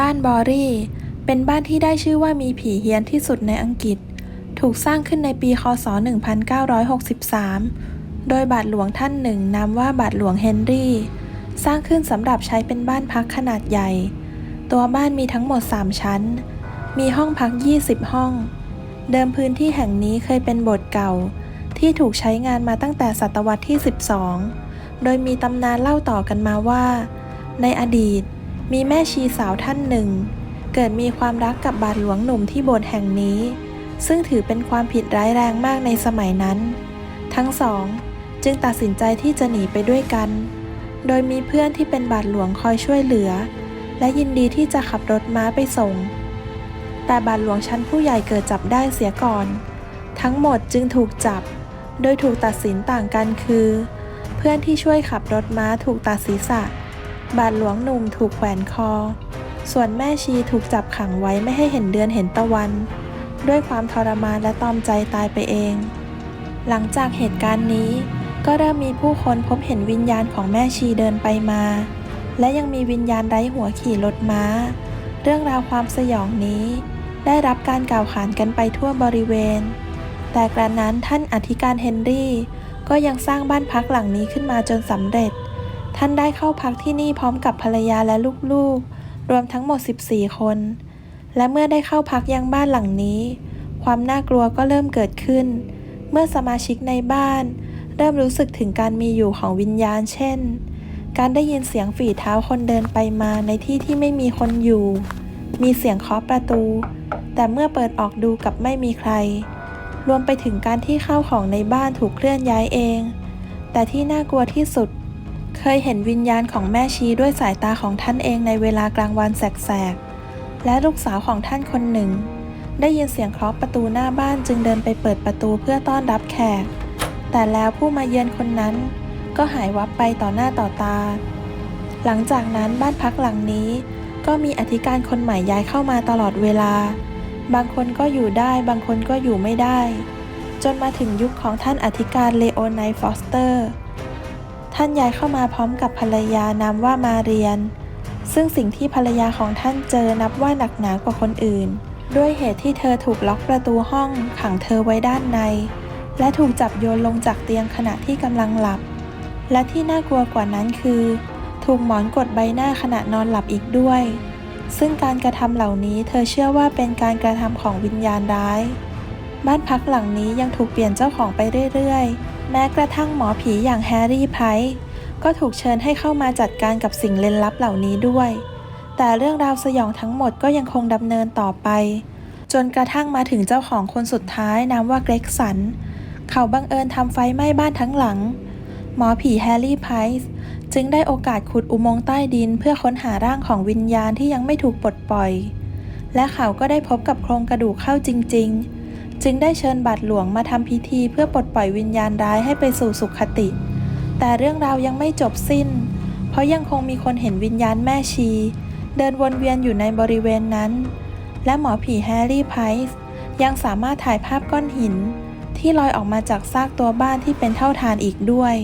บ้านบอรี่ เป็นบ้านที่ได้ชื่อว่ามีผีเฮี้ยนที่สุดในอังกฤษ ถูกสร้างขึ้นในปี คศ 1963 โดยบาทหลวงท่านหนึ่งนามว่าบาทหลวงเฮนรี่ สร้างขึ้นสำหรับใช้เป็นบ้านพักขนาดใหญ่ ตัวบ้านมีทั้งหมด 3 ชั้น มีห้องพัก 20 ห้อง เดิมพื้นที่แห่งนี้เคยเป็นโบสถ์เก่า ที่ถูกใช้งานมาตั้งแต่ศตวรรษที่ 12 โดยมีตำนานเล่าต่อกันมาว่า ในอดีต มีแม่ชีสาวท่านหนึ่ง เกิดมีความรักกับบาทหลวงหนุ่มที่โบสถ์แห่งนี้ ซึ่งถือเป็นความผิดร้ายแรงมากในสมัยนั้น ทั้งสอง จึงตัดสินใจที่จะหนีไปด้วยกัน โดยมีเพื่อนที่เป็นบาทหลวงคอยช่วยเหลือ และยินดีที่จะขับรถม้าไปส่ง แต่บาทหลวงชั้นผู้ใหญ่เกิดจับได้เสียก่อน ทั้งหมดจึงถูกจับ โดยถูกตัดสินต่างกันคือ เพื่อนที่ช่วยขับรถม้าถูกตัดศีรษะ บาทหลวงหนุ่มถูกแขวนคอ ส่วนแม่ชีถูกจับขังไว้ไม่ให้เห็นเดือนเห็นตะวัน ด้วยความทรมานและตอมใจตายไปเอง หลังจากเหตุการณ์นี้ ก็เริ่มมีผู้คนพบเห็นวิญญาณของแม่ชีเดินไปมา และยังมีวิญญาณไร้หัวขี่รถม้า เรื่องราวความสยองนี้ ได้รับการกล่าวขานกันไปทั่วบริเวณ แต่กระนั้นท่านอธิการเฮนรี่ก็ยังสร้างบ้านพักหลังนี้ขึ้นมาจนสำเร็จ ท่านได้เข้าพักที่นี่พร้อมกับภรรยาและลูกๆ รวมทั้งหมด 14 คน และเมื่อได้เข้าพักยังบ้านหลังนี้ ความน่ากลัวก็เริ่มเกิดขึ้น เมื่อสมาชิกในบ้าน เริ่มรู้สึกถึงการมีอยู่ของวิญญาณ เช่น การได้ยินเสียงฝีเท้าคนเดินไปมาในที่ที่ไม่มีคนอยู่ มีเสียงเคาะประตู แต่เมื่อเปิดออกดูกับไม่มีใคร รวมไปถึงการที่ข้าวของในบ้านถูกเคลื่อนย้ายเอง แต่ที่น่ากลัวที่สุด เคยเห็นวิญญาณของแม่ชีด้วยสายตาของท่านเองในเวลากลางวันแสกๆ และลูกสาวของท่านคนหนึ่ง ได้ยินเสียงเคาะประตูหน้าบ้านจึงเดินไปเปิดประตูเพื่อต้อนรับแขก แต่แล้วผู้มาเยือนคนนั้นก็หายวับไปต่อหน้าต่อตา หลังจากนั้นบ้านพักหลังนี้ ก็มีอธิการคนใหม่ย้ายเข้ามาตลอดเวลา บางคนก็อยู่ได้บางคนก็อยู่ไม่ได้ จนมาถึงยุคของท่านอธิการเลโอไนฟอสเตอร์ ท่านย้ายเข้ามาพร้อมกับภรรยานามว่ามาเรียน ซึ่งสิ่งที่ภรรยาของท่านเจอนับว่าหนักหนากว่าคนอื่น ด้วยเหตุที่เธอถูกล็อกประตูห้องขังเธอไว้ด้านใน และถูกจับโยนลงจากเตียงขณะที่กำลังหลับ และที่น่ากลัวกว่านั้นคือ ถูกหมอนกดใบหน้าขณะนอนหลับอีกด้วย ซึ่งการกระทำเหล่านี้เธอเชื่อว่าเป็นการกระทำของวิญญาณร้าย บ้านพักหลังนี้ยังถูกเปลี่ยนเจ้าของไปเรื่อยๆ แม้กระทั่งหมอผีอย่างแฮร์รี่ไพร์ก็ถูกเชิญให้เข้ามาจัดการกับสิ่งเล่นลับเหล่านี้ด้วย แต่เรื่องราวสยองทั้งหมดก็ยังคงดำเนินต่อไป จนกระทั่งมาถึงเจ้าของคนสุดท้ายนามว่าเกรกสัน เขาบังเอิญทำไฟไหม้บ้านทั้งหลัง หมอผีแฮร์รี่ไพร์จึงได้โอกาสขุดอุโมงค์ใต้ดินเพื่อค้นหาร่างของวิญญาณที่ยังไม่ถูกปลดปล่อย และเขาก็ได้พบกับโครงกระดูกเข้าจริง ๆ จึงได้เชิญบาทหลวงมาทำพิธีเพื่อปลดปล่อยวิญญาณร้ายให้ไปสู่สุขติ แต่เรื่องราวยังไม่จบสิ้น เพราะยังคงมีคนเห็นวิญญาณแม่ชี เดินวนเวียนอยู่ในบริเวณนั้น และหมอผีแฮร์รี่ไพร์ยังสามารถถ่ายภาพก้อนหิน ที่ลอยออกมาจากซากตัวบ้านที่เป็นเท่าฐานอีกด้วย